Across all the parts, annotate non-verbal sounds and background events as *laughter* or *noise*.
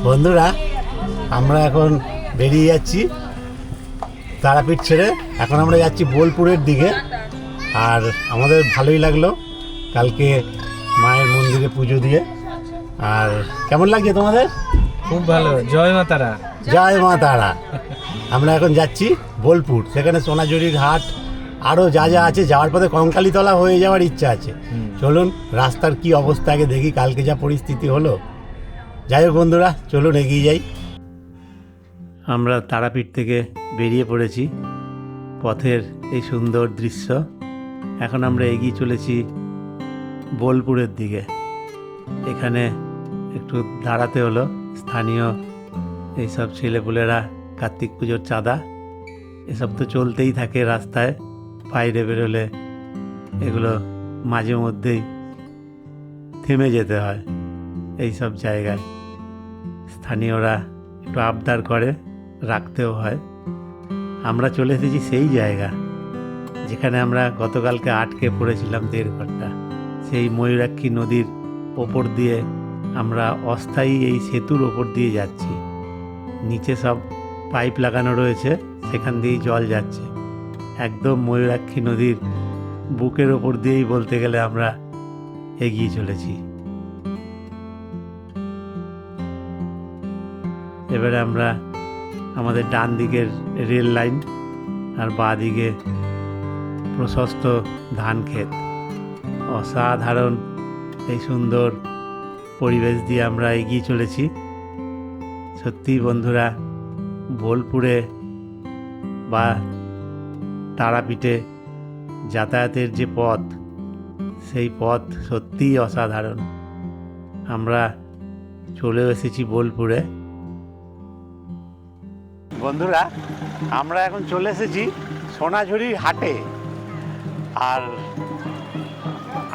বন্ধুরা আমরা এখন বেরিয়ে যাচ্ছি তারাপীঠ ছেড়ে। এখন আমরা যাচ্ছি বোলপুরের দিকে। আর আমাদের ভালোই লাগল কালকে মায়ের মন্দিরে পুজো দিয়ে। আর কেমন লাগছে তোমাদের? খুব ভালো। জয় মা তারা। জয় মা তারা। আমরা এখন যাচ্ছি বোলপুর। সেখানে সোনাঝুরির হাট আরও যা যা আছে যাওয়ার পথে কঙ্কালীতলা হয়ে যাওয়ার ইচ্ছা আছে। চলুন রাস্তার কি অবস্থা আগে দেখি কালকে যা পরিস্থিতি হলো। যাই হোক বন্ধুরা, চলুন এগিয়ে যাই। আমরা তারাপীঠ থেকে বেরিয়ে পড়েছি। পথের এই সুন্দর দৃশ্য। এখন আমরা এগিয়ে চলেছি বোলপুরের দিকে। এখানে একটু দাঁড়াতে হলো। স্থানীয় এইসব ছেলেপুলেরা কার্তিক পুজোর চাঁদা। এসব তো চলতেই থাকে রাস্তায়। বাইরে বেরোলে এগুলো মাঝে মধ্যেই থেমে যেতে হয়। এই সব জায়গায়। স্থানীয়রা একটু আবদার করে, রাখতেও হয়। আমরা চলে এসেছি সেই জায়গা, যেখানে আমরা গতকালকে আটকে পড়েছিলাম দেড় ঘণ্টা। সেই ময়ূরাক্ষী নদীর ওপর দিয়ে আমরা অস্থায়ী এই সেতুর ওপর দিয়ে যাচ্ছি। নিচে সব পাইপ লাগানো রয়েছে, সেখান দিয়েই জল যাচ্ছে। একদম ময়ূরাক্ষী নদীর বুকের ওপর দিয়েই বলতে গেলে আমরা এগিয়ে চলেছি। এবারে আমরা আমাদের ডান দিকের রেল লাইন আর বাঁ দিকে প্রশস্ত ধান ক্ষেত। অসাধারণ এই সুন্দর পরিবেশ দিয়ে আমরা এগিয়ে চলেছি। সত্যি বন্ধুরা, বোলপুরে বা তারাপীঠে যাতায়াতের যে পথ, সেই পথ সত্যিই অসাধারণ। আমরা চলেও এসেছি বোলপুরে। বন্ধুরা, আমরা এখন চলে এসেছি সোনাঝুরির হাটে। আর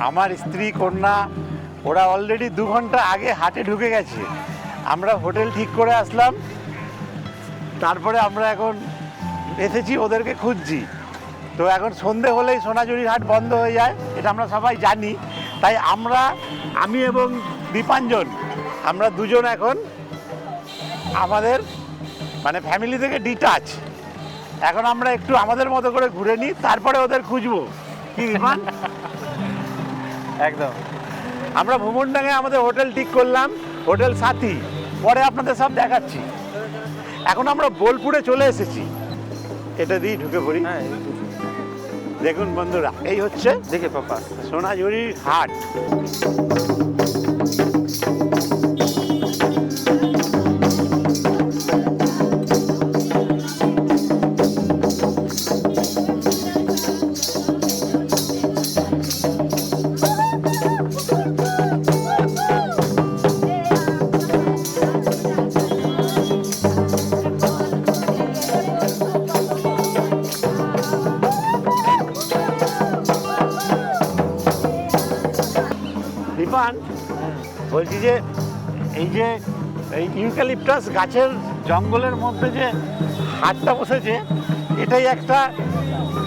আমার স্ত্রী, কন্যা, ওরা অলরেডি দু ঘণ্টা আগে হাটে ঢুকে গেছে। আমরা হোটেল ঠিক করে আসলাম। তারপরে আমরা এখন এসেছি, ওদেরকে খুঁজছি। তো এখন সন্ধে হলেই সোনাঝুরির হাট বন্ধ হয়ে যায়, এটা আমরা সবাই জানি। তাই আমরা, আমি এবং দীপাঞ্জন, আমরা দুজন এখন আমাদের মানে ফ্যামিলি থেকে ডিটাচ এখন আমরা একটু আমাদের মতো করে ঘুরে নিই তারপরে ওদের খুঁজবো। কি একদম। আমরা ভ্রমণডাঙ্গে আমাদের হোটেল ঠিক করলাম হোটেল সাথী। পরে আপনাদের সব দেখাচ্ছি। এখন আমরা বোলপুরে চলে এসেছি। এটা দিয়ে ঢুকে পড়ি। হ্যাঁ দেখুন বন্ধুরা এই হচ্ছে দেখে পাপা। সোনাঝুরির হাট। বলছি যে এই যে এই ইউক্যালিপটাস গাছের জঙ্গলের মধ্যে যে হাটটা বসেছে এটাই একটা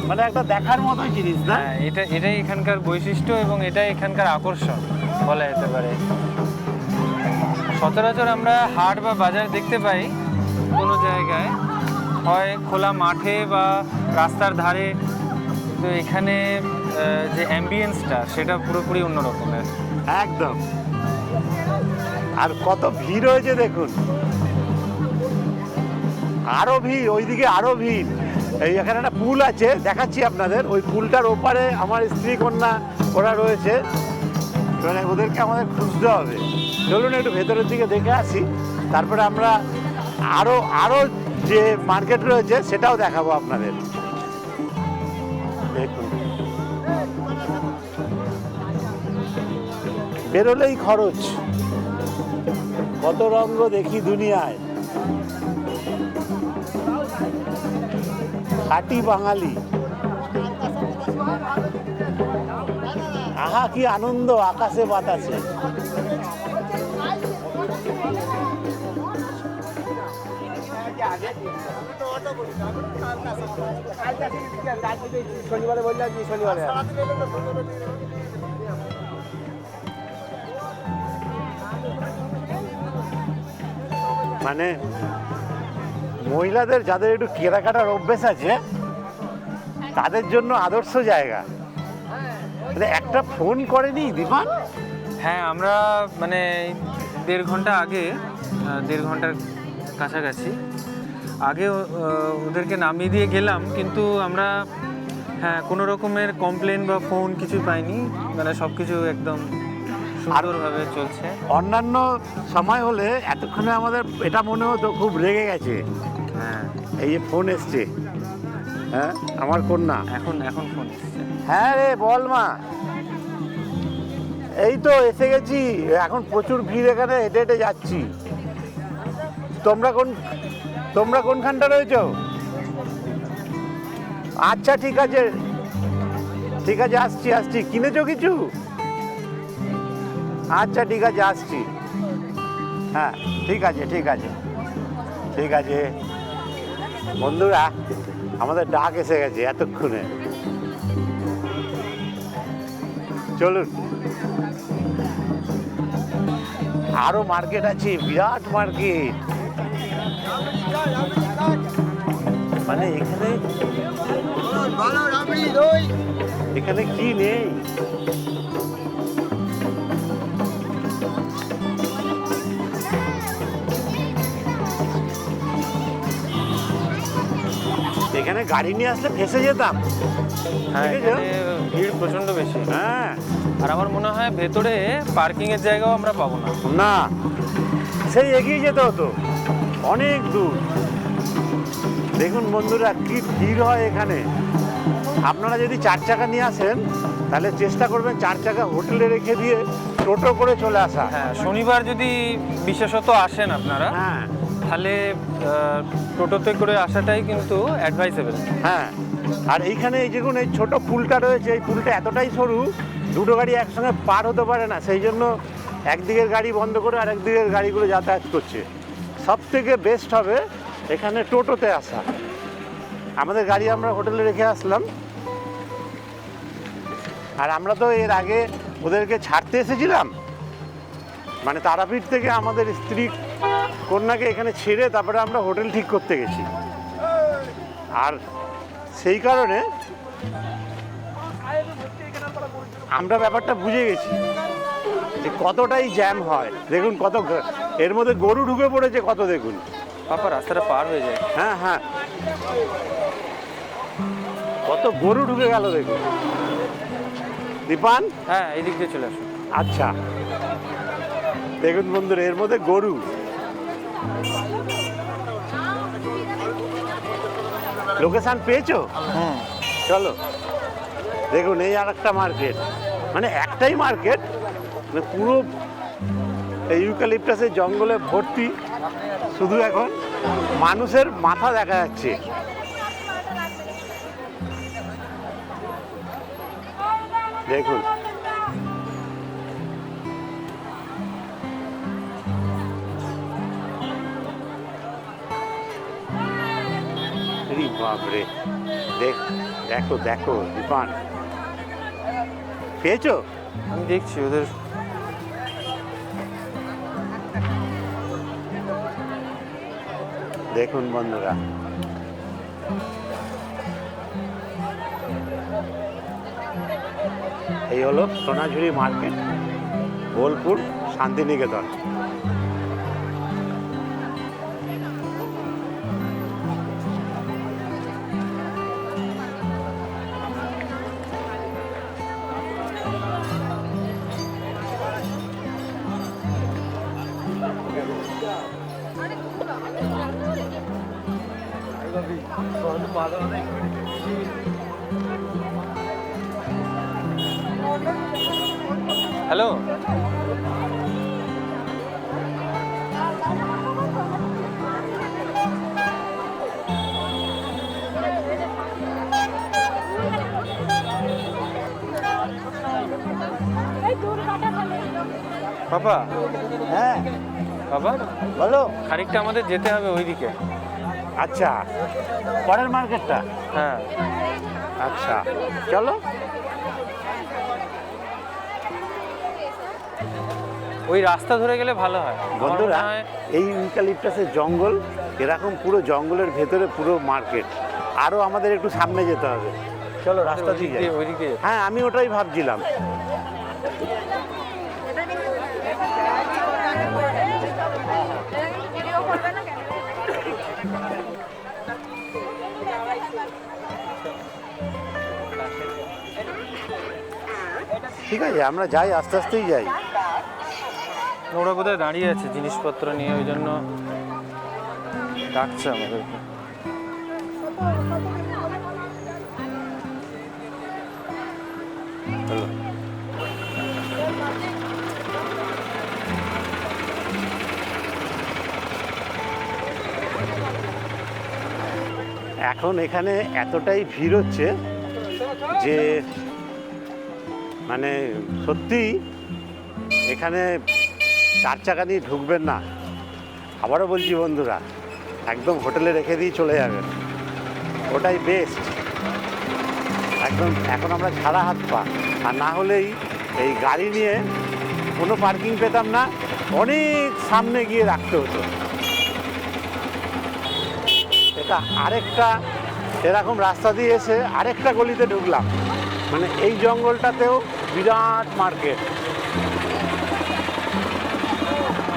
মানে একটা দেখার মতো জিনিস না? হ্যাঁ এটা এটাই এখানকার বৈশিষ্ট্য এবং এটাই এখানকার আকর্ষণ বলা যেতে পারে। সচরাচর আমরা হাট বা বাজার দেখতে পাই কোনো জায়গায় হয় খোলা মাঠে বা রাস্তার ধারে। তো এখানে যে অ্যাম্বিয়েন্সটা সেটা পুরোপুরি অন্য রকমের একদম। আর কত ভিড় হয়েছে দেখুন। আরও ভিড়, ওইদিকে আরও ভিড়। এই এখানে একটা পুল আছে, দেখাচ্ছি আপনাদের। ওই পুলটার ওপারে আমার স্ত্রী কন্যা, ওরা রয়েছে। এবারে ওদেরকে আমাদের খুঁজতে হবে। চলুন একটু ভেতরের দিকে দেখে আসি। তারপরে আমরা আরও আরও যে মার্কেট রয়েছে, সেটাও দেখাবো আপনাদের। দেখুন। বেরোলেই খরচ। কত রঙ্গ দেখি দুনিয়ায় খাঁটি বাঙালি আহা কি আনন্দ আকাশে বাতাসে শনিবারে বললে কি শনিবারে মানে মহিলাদের যাদের একটু কেনাকাটার অভ্যেস আছে, তাদের জন্য আদর্শ জায়গা। মানে একটা ফোন করেনি দীপান হ্যাঁ আমরা মানে দেড় ঘণ্টা আগে দেড় ঘণ্টার কাছাকাছি আগে ওদেরকে নামিয়ে দিয়ে গেলাম, কিন্তু আমরা হ্যাঁ কোনো রকমের কমপ্লেন বা ফোন কিছু পাইনি। মানে সব কিছু একদম সুন্দরভাবে চলছে। অন্যান্য সময় হলে এতক্ষণে আমাদের এটা মনে হতো খুব রেগে গেছে। হ্যাঁ। এই যে ফোন এসছে। হ্যাঁ আমার কন্যা এখন এখন ফোন এসছে। হ্যাঁ রে বল মা। এই তো এসে গেছি। এখন প্রচুর ভিড় এখানে হেঁটে হেঁটে যাচ্ছি। তোমরা কোন তোমরা কোনখানটা রয়েছো? আচ্ছা ঠিক আছে। ঠিক আছে আসছি আসছি। কিনেছো কিছু? আচ্ছা ঠিক আছে আসছি। হ্যাঁ ঠিক আছে ঠিক আছে। ঠিক আছে। বন্ধুরা আমাদের ডাক এসে গেছে এতক্ষণে। চলুন। আরও মার্কেট আছে বিরাট মার্কেট। মানে এখানে এখানে কি নেই? এখানে গাড়ি নিয়ে আসলে ফেসে যেতাম। হ্যাঁ এখানে ভিড় প্রচণ্ড বেশি। হ্যাঁ। আর আমার মনে হয় ভেতরে পার্কিংয়ের জায়গাও আমরা পাবো না। না সেই এগিয়ে যেতে হতো। অনেক দূর। দেখুন বন্ধুরা কি ভিড় হয় এখানে। আপনারা যদি চার চাকা নিয়ে আসেন তাহলে চেষ্টা করবেন চার চাকা হোটেলে রেখে দিয়ে টোটো করে চলে আসা। হ্যাঁ শনিবার যদি বিশেষত আসেন আপনারা হ্যাঁ। তাহলে টোটোতে করে আসাটাই কিন্তু অ্যাডভাইসেবল হ্যাঁ আর এইখানে এই দেখুন, এই ছোট পুলটা রয়েছে, এই পুলটা এতটাই সরু, দুটো গাড়ি একসঙ্গে পার হতে পারে না। সেই জন্য একদিকের গাড়ি বন্ধ করে আর একদিকের গাড়িগুলো যাতায়াত করছে। সব থেকে বেস্ট হবে এখানে টোটোতে আসা। আমাদের গাড়ি আমরা হোটেলে রেখে আসলাম। আর আমরা তো এর আগে ওদেরকে ছাড়তে এসেছিলাম। মানে তারাপীঠ থেকে আমাদের স্ত্রী কন্যাকে এখানে ছেড়ে তারপরে আমরা হোটেল ঠিক করতে গেছি। আর সেই কারণে আমরা ব্যাপারটা বুঝে গেছি যে কতটাই জ্যাম হয়। দেখুন কত এর মধ্যে গরু ঢুকে পড়েছে কত দেখুন। পাপা রাস্তাটা পার হয়ে যায়। হ্যাঁ হ্যাঁ। কত গরু ঢুকে গেল দেখুন। দীপান? হ্যাঁ এই দিক দিয়ে চলে আসুন। আচ্ছা। দেখুন বন্ধুরা এর মধ্যে গরু। লোকেশন পেয়েছ? হুম চলো। দেখুন এই আর একটা মার্কেট। মানে একটাই মার্কেট মানে পুরো এই ইউক্যালিপটাসের জঙ্গলে ভর্তি শুধু এখন। মানুষের মাথা দেখা যাচ্ছে। দেখুন আরে বাপরে দেখ দেখো দেখো দীপান পেয়েছ আমি দেখছি ওদের। দেখুন বন্ধুরা। এই হলো Sonajhuri market Bolpur Santiniketan. Hello papa? হ্যাঁ। বাবা বলো। খানিকটা আমাদের যেতে হবে ওইদিকে। আচ্ছা পরের মার্কেটটা? হ্যাঁ। আচ্ছা চলো। ওই রাস্তা ধরে গেলে ভালো হয়। বন্ধুরা এই ইউক্যালিপটাসের জঙ্গল এরকম পুরো জঙ্গলের ভেতরে পুরো মার্কেট। আরও আমাদের একটু সামনে যেতে হবে। চলো রাস্তা দিয়ে হ্যাঁ আমি ওটাই ভাবছিলাম। ঠিক আছে আমরা যাই আস্তে আস্তেই যাই। ওরা বোধহয় দাঁড়িয়ে আছে জিনিসপত্র নিয়ে ওই জন্য ডাকছে আমাদের এখন এখানে এতটাই ভিড় হচ্ছে যে মানে সত্যি এখানে চার চাকা নিয়ে ঢুকবেন না। আবারও বলছি বন্ধুরা, একদম হোটেলে রেখে দিয়ে চলে যাবেন। ওটাই বেস্ট একদম, এখন আমরা ছাড়া হাত পা। আর না হলেই এই গাড়ি নিয়ে কোনো পার্কিং পেতাম না, অনেক সামনে গিয়ে রাখতে হতো। এটা আরেকটা এরকম রাস্তা দিয়ে এসে আরেকটা গলিতে ঢুকলাম। মানে এই জঙ্গলটাতেও বিরাট মার্কেট।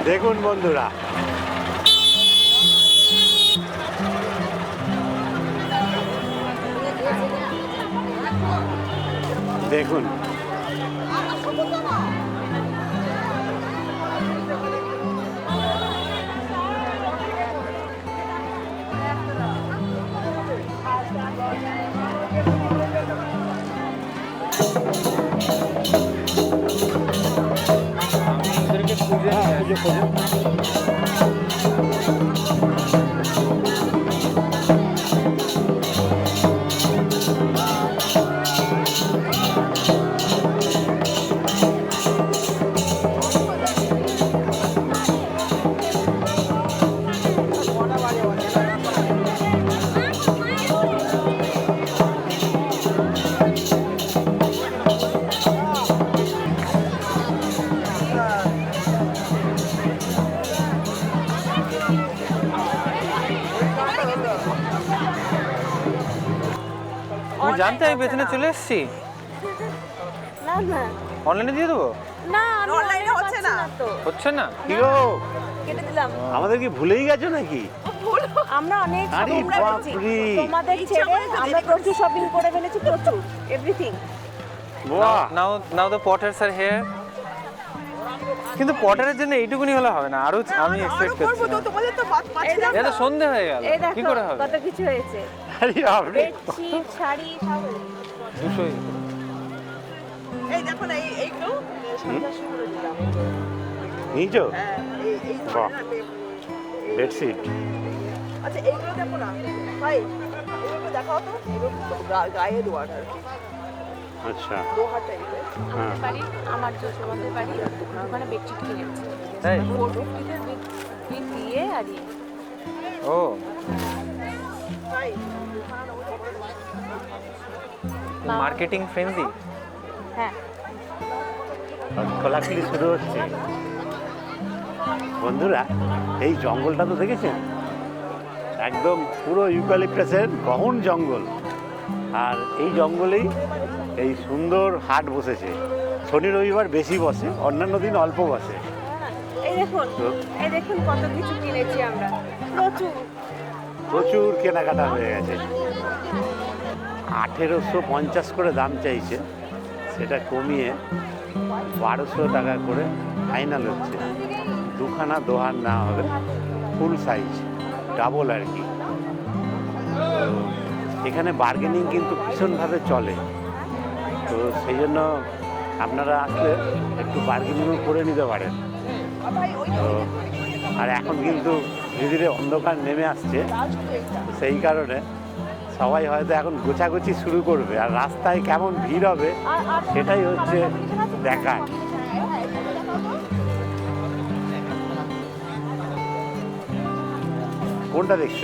দেখুন বন্ধুরা। দেখুন। খুঁজে নিয়ে আসি। পেছনে চলে এসেছি? না না। অনলাইনে দিয়ে দেবো? না অনলাইনে হচ্ছে না। তো। হচ্ছে না? কি গো? কেটে দিলাম। আমাদের কি ভুলেই গেছো নাকি? আমরা অনেক আরে করেছি। বাপরে। তোমাদের ছেড়ে আমরা প্রচুর শপিং করে ফেলেছি প্রচুর everything now now the potters are here কিন্তু পটারের জন্য এইটুকুনি হলে হবে না আরও আমি এক্সপেক্ট করছি তোমাদের তো পাচ্ছিলাম এটা সন্ধে হয়ে গেল কি করে হবে? কত কিছু হয়েছে। আরে বাপরে। শাড়ি সব দুশোই। এই দেখো না এই এইগুলো সাতাশি করে দিলাম নিয়েছো? হ্যাঁ বাহ। বেডশিট। আচ্ছা এইগুলো দেখো না। ভাই এগুলো দেখাও তো। এগুলো গায়ে আর কি। আচ্ছা। দোহার টাইপের হ্যাঁ। বাড়ি আমার যে তোমাদের বাড়ি ওখানে বেডশিট কিনেছি তাই? ফোর ফিফটিতে বিল দিয়ে আর ইয়ে। ও। ভাই মার্কেটিং ফ্রেন্ডলি হ্যাঁ। খোলাখুলি শুরু হচ্ছে। বন্ধুরা এই জঙ্গলটা তো দেখেছেন? একদম পুরো ইউক্যালিপটাসের গহন জঙ্গল। আর এই জঙ্গলেই এই সুন্দর হাট বসেছে। শনি রবিবার বেশি বসে অন্যান্য দিন অল্প বসে। এই দেখুন এই দেখুন কত কিছু কিনেছি আমরা। প্রচুর। প্রচুর কেনাকাটা হয়ে গেছে। আঠেরোশো পঞ্চাশ করে দাম চাইছে। সেটা কমিয়ে বারোশো টাকা করে ফাইনাল হচ্ছে। দুখানা দোহার না হবে ফুল সাইজ ডাবল আর কি। এখানে বার্গেনিং কিন্তু ভীষণভাবে চলে। তো সেই জন্য আপনারা আসলে একটু বার্গেনিংও করে নিতে পারেন। তো আর এখন কিন্তু ধীরে ধীরে অন্ধকার নেমে আসছে। সেই কারণে সবাই হয়তো এখন গোছাগুছি শুরু করবে আর রাস্তায় কেমন ভিড় হবে সেটাই হচ্ছে দেখার কোনটা দেখছ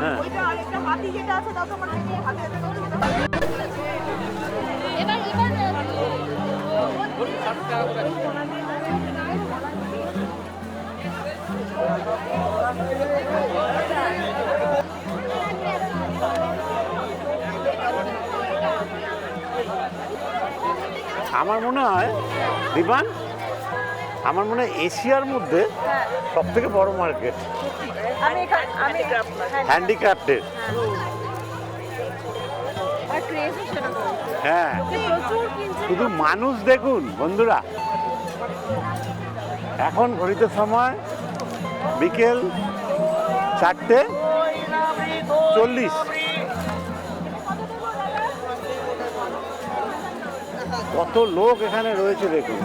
হ্যাঁ। আমার মনে হয় দীপান আমার মনে হয় এশিয়ার মধ্যে সব থেকে বড় মার্কেট। হ্যাঁ, হ্যান্ডিক্রাফটের। হ্যাঁ। শুধু মানুষ দেখুন বন্ধুরা। এখন ঘড়িতে সময় বিকেল চারটে চল্লিশ। কত লোক এখানে রয়েছে দেখুন।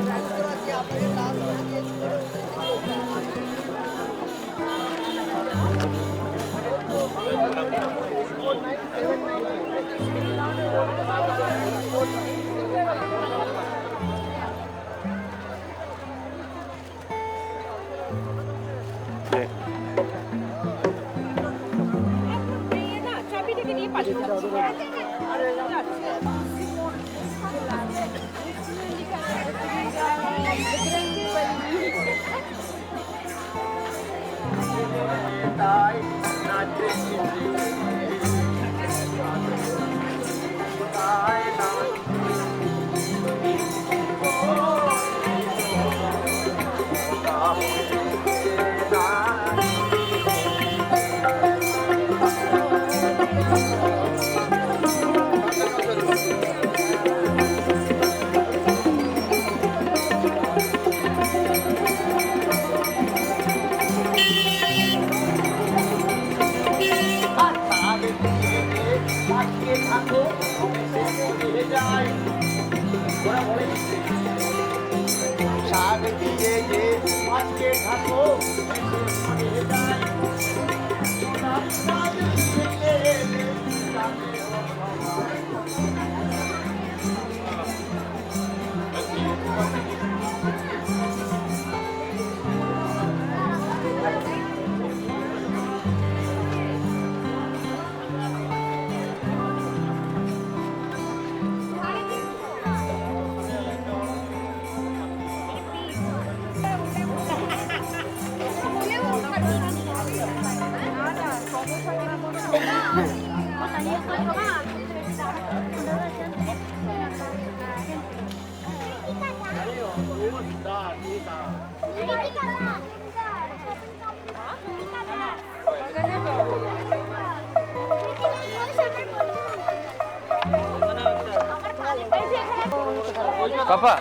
পাপা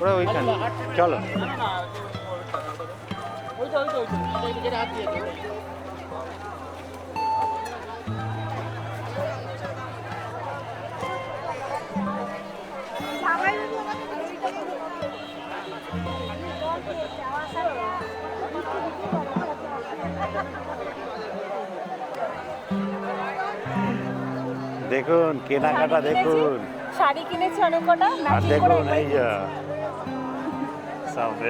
ওরা ওইখানে চলো দেখুন কেনাকাটা দেখুন শাড়ি কিনেছি অনেক কটা আর ম্যাচিং করে দেখুন এই যে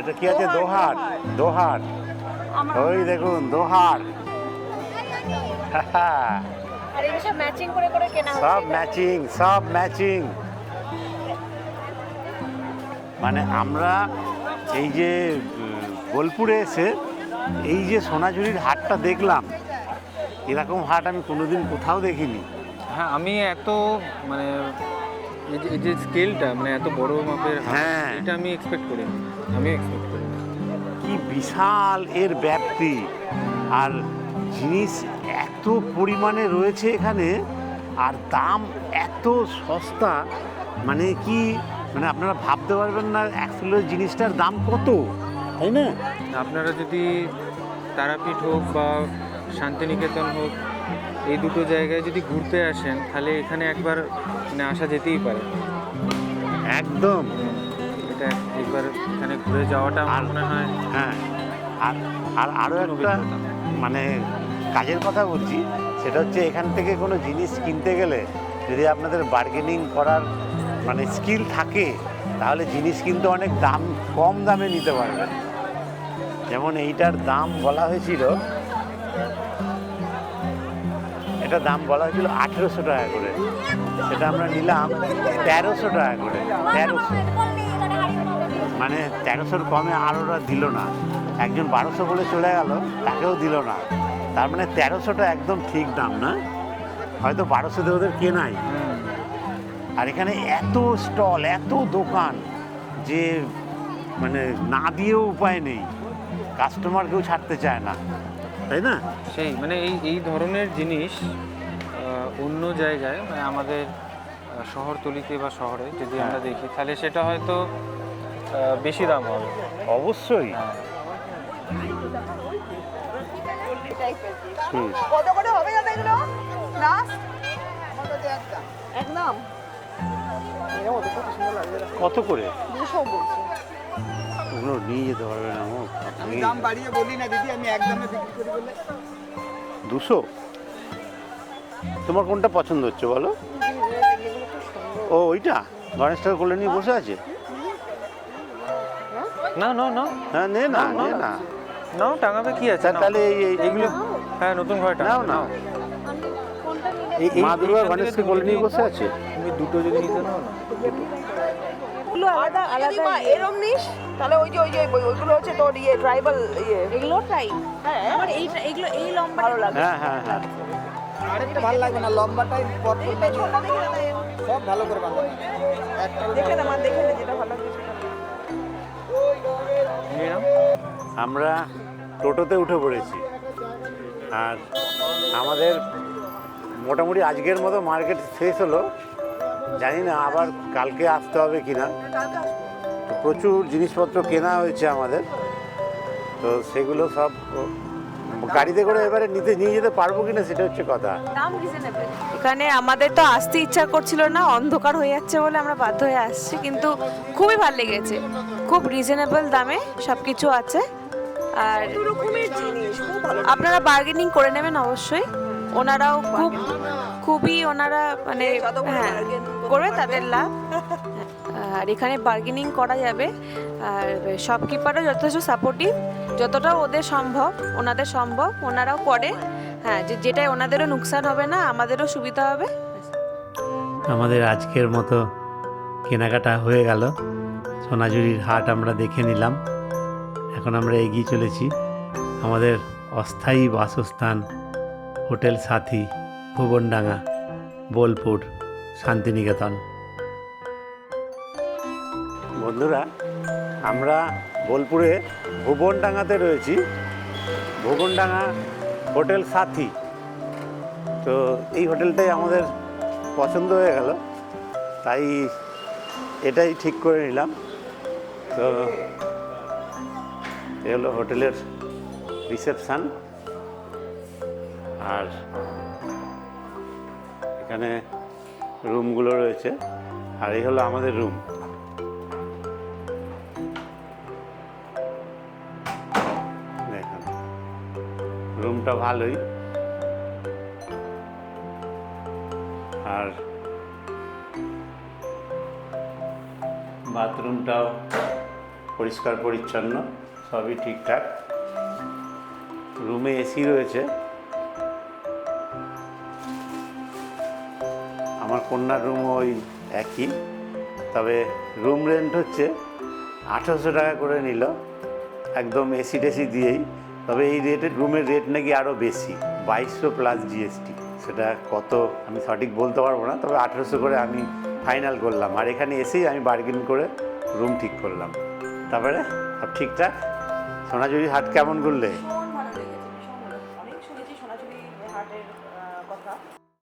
এটা কি আছে? দোহার। দোহার ওই দেখুন দোহার। *laughs* আর এই সব ম্যাচিং করে করে কেনা সব ম্যাচিং সব ম্যাচিং মানে আমরা এই যে বোলপুরে এসে এই যে সোনাঝুরির হাটটা দেখলাম এরকম হাট আমি কোনোদিন কোথাও দেখিনি। হ্যাঁ আমি এত মানে এই যে- এই যে স্কেলটা মানে এত বড় মাপের হ্যাঁ। এটা আমি এক্সপেক্ট করি। আমি এক্সপেক্ট করি। কি বিশাল এর ব্যাপ্তি। আর জিনিস এত পরিমাণে রয়েছে এখানে আর দাম এত সস্তা মানে কি মানে আপনারা ভাবতে পারবেন না অ্যাকচুয়ালি জিনিসটার দাম কত তাই না? আপনারা যদি তারাপীঠ হোক বা শান্তিনিকেতন হোক এই দুটো জায়গায় যদি ঘুরতে আসেন তাহলে এখানে একবার মানে আসা যেতেই পারে। একদম। এটা একবার এখানে ঘুরে যাওয়াটা আমার আর- মনে হয় হ্যাঁ আর আর আরও একটা। মানে কাজের কথা বলছি সেটা হচ্ছে এখান থেকে কোনো জিনিস কিনতে গেলে যদি আপনাদের বার্গেনিং করার মানে স্কিল থাকে তাহলে জিনিস কিন্তু অনেক দাম কম দামে নিতে পারবেন। যেমন এইটার দাম বলা হয়েছিল এটা দাম বলা হয়েছিল আঠেরোশো টাকা করে। সেটা আমরা নিলাম তেরোশো টাকা করে, তেরোশো। মানে তেরোশোর কমে আর ওরা দিল না। একজন বারোশো বলে চলে গেল, তাকেও দিল না। তার মানে তেরোশোটা একদম ঠিক দাম, না? হয়তো বারোশোতে ওদের কেনাই আর এখানে এত স্টল, এত দোকান যে মানে না দিয়েও উপায় নেই। কাস্টমার কেউ ছাড়তে চায় না। তাই না? সেই মানে এই এই ধরনের জিনিস অন্য জায়গায় মানে আমাদের শহরতলিতে বা শহরে যদি আমরা দেখি তাহলে সেটা হয়তো বেশি দাম হবে। অবশ্যই। হ্যাঁ। কত করে হবে এগুলো? লাস্ট একদম। কত সুন্দর লাগবে দেখো। কত করে? দুশো বলছে। ওগুলো নিয়ে যেতে পারবে না ও আমি দাম বাড়িয়ে বলি না দিদি আমি একদমে বিক্রি করি বলে। দুশো? তোমার কোনটা পছন্দ হচ্ছে বলো? ও ওইটা? গণেশ ঠাকুর কোলে নিয়ে বসে আছে? না না না। হ্যাঁ নে না নে না। নাও টাঙাবে কি আছে? তাহলে এই এই- এইগুলো হ্যাঁ নতুন ঘরে নাও না নাও। এই এই- মা দুর্গা গণেশকে কোলে নিয়ে বসে আছে? তুমি দুটো যদি নিতে নাও না। আলাদা আলাদা এরম নিস? তাহলে ওই যে ওই যে ওইগুলো হচ্ছে তোর ইয়ে ট্রাইবাল ইয়ে। এগুলো টাই হ্যাঁ আমার এইটা এগুলো এই লম্বা ভালো লাগে। হ্যাঁ হ্যাঁ হ্যাঁ। আরেকটা ভালো লাগবে না লম্বাটাই পর এই তাই সব ভালো করে বাঁধা। একটা দেখে না দেখে না যেটা ভালো লাগে আমরা টোটোতে উঠে পড়েছি। আর আমাদের মোটামুটি আজকের মতো মার্কেট শেষ হলো। জানি না আবার কালকে আসতে হবে কিনা। প্রচুর জিনিসপত্র কেনা হয়েছে আমাদের। তো সেগুলো সব গাড়িতে করে এবারে নিতে, নিয়ে যেতে পারব কিনা সেটা হচ্ছে কথা। এখানে আমাদের তো আসতে ইচ্ছা করছিল না, অন্ধকার হয়ে যাচ্ছে বলে আমরা বাধ্য হয়ে আসছি, কিন্তু খুবই ভালো লেগেছে। খুব রিজনেবল দামে সব কিছু আছে। আর আপনারা বার্গেনিং করে নেবেন অবশ্যই। ওনারাও খুব, খুবই ওনারা মানে হ্যাঁ করবে তাদের লাভ। আর এখানে বার্গেনিং করা যাবে। আর শপকিপারও যথেষ্ট সাপোর্টিভ যতটা ওদের সম্ভব, ওনাদের সম্ভব, ওনারাও করে। হ্যাঁ যে যেটাই ওনাদেরও নুকসান হবে না, আমাদেরও সুবিধা হবে। আমাদের আজকের মতো কেনাকাটা হয়ে গেল। সোনাঝুরির হাট আমরা দেখে নিলাম। এখন আমরা এগিয়ে চলেছি আমাদের অস্থায়ী বাসস্থান হোটেল সাথী ভুবনডাঙ্গা, বোলপুর, শান্তিনিকেতন। বন্ধুরা, আমরা বোলপুরে ভুবনডাঙ্গাতে রয়েছি। ভুবনডাঙ্গা হোটেল সাথী। তো এই হোটেলটাই আমাদের পছন্দ হয়ে গেল। তাই এটাই ঠিক করে নিলাম। তো এ হলো হোটেলের রিসেপশান। আর এখানে রুমগুলো রয়েছে। আর এই হলো আমাদের রুম। ভালোই। আর বাথরুমটাও পরিষ্কার পরিচ্ছন্ন, সবই ঠিকঠাক। রুমে এসি রয়েছে। আমার কন্যার রুম ওই একই, তবে রুম রেন্ট হচ্ছে আঠারোশো টাকা করে নিল। একদম এসি টেসি দিয়েই তবে এই রেটের রুমের রেট নাকি আরও বেশি, বাইশশো প্লাস জিএসটি সেটা কত আমি সঠিক বলতে পারব না, তবে আঠেরোশো করে আমি ফাইনাল করলাম। আর এখানে এসেই আমি বার্গেন করে রুম ঠিক করলাম। তারপরে সব ঠিকঠাক? সোনাঝুরি হাট কেমন করলে